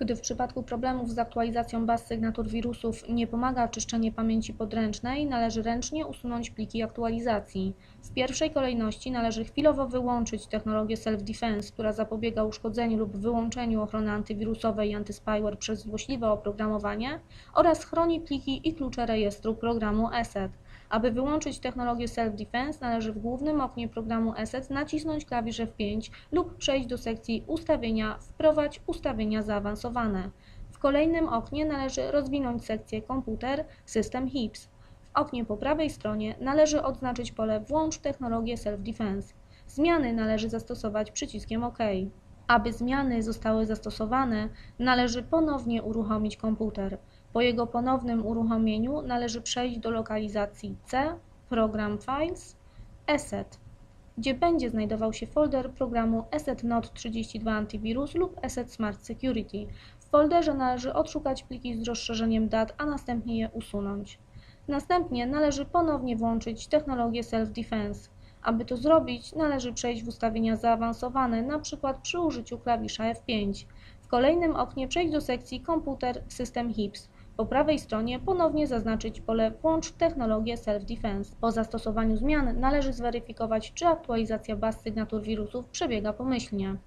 Gdy w przypadku problemów z aktualizacją baz sygnatur wirusów nie pomaga czyszczenie pamięci podręcznej, należy ręcznie usunąć pliki aktualizacji. W pierwszej kolejności należy chwilowo wyłączyć technologię self-defense, która zapobiega uszkodzeniu lub wyłączeniu ochrony antywirusowej i antyspyware przez złośliwe oprogramowanie oraz chroni pliki i klucze rejestru programu ESET. Aby wyłączyć technologię self-defense, należy w głównym oknie programu ESET nacisnąć klawisz F5 lub przejść do sekcji Ustawienia Wprowadź ustawienia zaawansowane. W kolejnym oknie należy rozwinąć sekcję Komputer System HIPS. W oknie po prawej stronie należy odznaczyć pole Włącz technologię self-defense. Zmiany należy zastosować przyciskiem OK. Aby zmiany zostały zastosowane, należy ponownie uruchomić komputer. Po jego ponownym uruchomieniu należy przejść do lokalizacji C, Program Files, ESET, gdzie będzie znajdował się folder programu ESET Not 32 Antivirus lub ESET Smart Security. W folderze należy odszukać pliki z rozszerzeniem dat, a następnie je usunąć. Następnie należy ponownie włączyć technologię Self-Defense. Aby to zrobić, należy przejść w ustawienia zaawansowane, np. przy użyciu klawisza F5. W kolejnym oknie przejść do sekcji Komputer System HIPS. Po prawej stronie ponownie zaznaczyć pole Włącz technologię Self-Defense. Po zastosowaniu zmian należy zweryfikować, czy aktualizacja baz sygnatur wirusów przebiega pomyślnie.